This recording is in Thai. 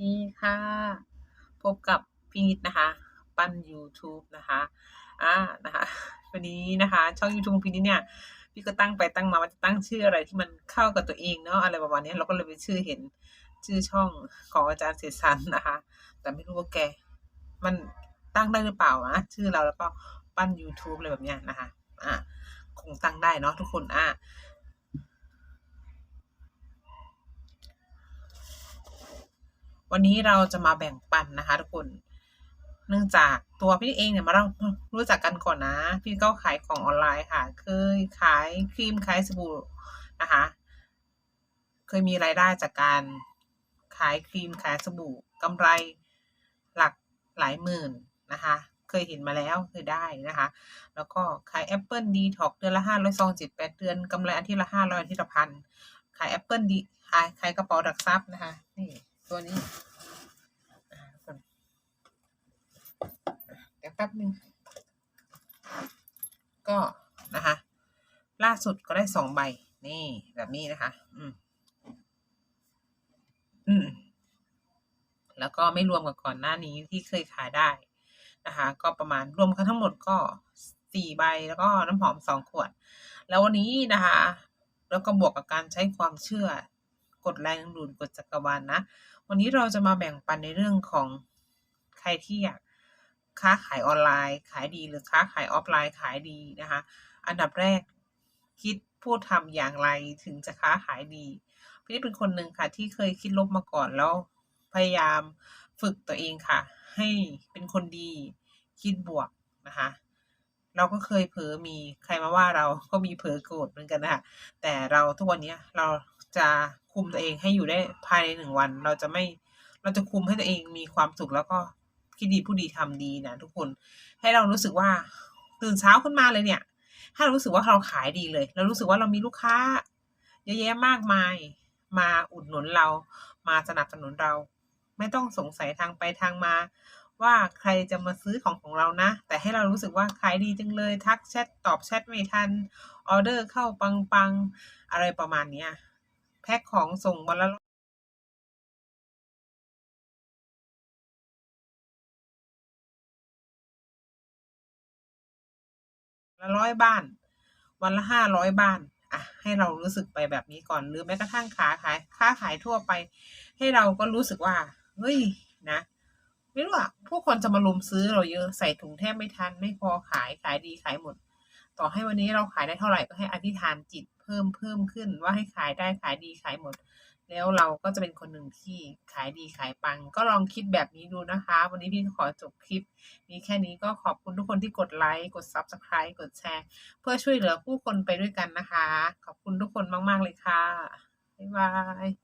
ดีค่ะ พบกับพี่นิดนะคะ ปั้น YouTube นะคะอ่านะคะ วันนี้นะคะ ช่อง YouTube ของพี่นิดเนี่ย พี่ก็ตั้งไปตั้งมาว่าจะตั้งชื่ออะไรที่มันเข้ากับตัวเองเนาะอะไรประมาณนี้เราก็เลยไปชื่อเห็นชื่อช่องของอาจารย์เสสันนะคะ แต่ไม่รู้ว่าแก มันตั้งได้หรือเปล่านะชื่อเราแล้วก็ปั้น YouTube อะไรแบบเนี้ยนะคะ อ่าคงตั้งได้เนาะทุกคนอ่า วันนี้เราจะมาแบ่งปันนะคะทุกคน เนื่องจากตัวพี่เองเนี่ยมาเรารู้จักกันก่อนนะ พี่ก็ขายของออนไลน์ค่ะ เคยขายครีมขายสบู่นะคะ เคยมีรายได้จากการขายครีมขายสบู่กำไรหลักหลายหมื่นนะคะ เคยเห็นมาแล้วเคยได้นะคะ แล้วก็ขายแอปเปิลดีท็อกเดือนละห้าร้อยซองจิตแปดเดือนกำไรอาทิตย์ละห้าร้อยอาทิตย์ละพันขายแอปเปิลดีขายขายกระเป๋าดักซับนะคะนี่ ตัวนี้อ่าทุกคนเดี๋ยวแป๊บนึงก็นะคะ ล่าสุดก็ได้สองใบ นี่ แบบนี้นะคะ อืม อืม แล้วก็ไม่รวมกับก่อนหน้านี้ที่เคยขายได้นะคะ ก็ประมาณรวมกันทั้งหมดก็สี่ใบแล้วก็น้ำหอมสองขวด แล้ววันนี้นะคะ แล้วก็บวกกับการใช้ความเชื่อกดแรงดูดกดจักรวาลนะ วันนี้เราจะมาแบ่งปันในเรื่องของใครที่อยากค้าขายออนไลน์ขายดีหรือค้าขายออฟไลน์ขายดีนะคะ อันดับแรกคิดพูดทำอย่างไรถึงจะค้าขายดีพี่นี่เป็นคนหนึ่งค่ะที่เคยคิดลบมาก่อนแล้วพยายามฝึกตัวเองค่ะ ให้เป็นคนดีคิดบวกนะคะเราก็เคยเผลอมีใครมาว่าเราก็มีเผลอโกรธเหมือนกันนะคะแต่เราทุกวันนี้เรา จะคุมตัวเองให้อยู่ได้ภายในหนึ่งวัน เราจะไม่เราจะคุมให้ตัวเองมีความสุขแล้วก็คิดดีผู้ดีทำดีนะทุกคน ให้เรารู้สึกว่าตื่นเช้าขึ้นมาเลยเนี่ย ถ้าเรารู้สึกว่าเราขายดีเลย เรารู้สึกว่าเรามีลูกค้า เยอะแยะมากมาย มาอุดหนุนเรา มาสนับสนุนเรา ไม่ต้องสงสัยทางไปทางมา ว่าใครจะมาซื้อของของเรานะ แต่ให้เรารู้สึกว่าขายดีจังเลย ทักแชทตอบแชทไม่ทัน ออเดอร์เข้าปังปังๆอะไรประมาณเนี้ย แพ็คของส่งวันละละร้อยบ้าน วันละห้าร้อยบ้านอะให้เรารู้สึกไปแบบนี้ก่อน หรือแม้กระทั่งค้าขายค้าขายทั่วไป ให้เราก็รู้สึกว่าเฮ้ยนะไม่รู้อะผู้คนจะมาลุมซื้อเราเยอะใส่ถุงแทบไม่ทัน ไม่พอขายขายดีขายหมด ต่อให้วันนี้เราขายได้เท่าไหร่ก็ให้อธิษฐานจิตเพิ่มเพิ่มขึ้นว่าให้ขายได้ขายดีขายหมด แล้วเราก็จะเป็นคนหนึ่งที่ขายดีขายปัง ก็ลองคิดแบบนี้ดูนะคะ วันนี้พี่ขอจบคลิป นี้แค่นี้ก็ขอบคุณทุกคนที่กดไลค์กด Subscribe กดแชร์ เพื่อช่วยเหลือผู้คนไปด้วยกันนะคะ ขอบคุณทุกคนมาก ๆ เลยค่ะบ๊ายบาย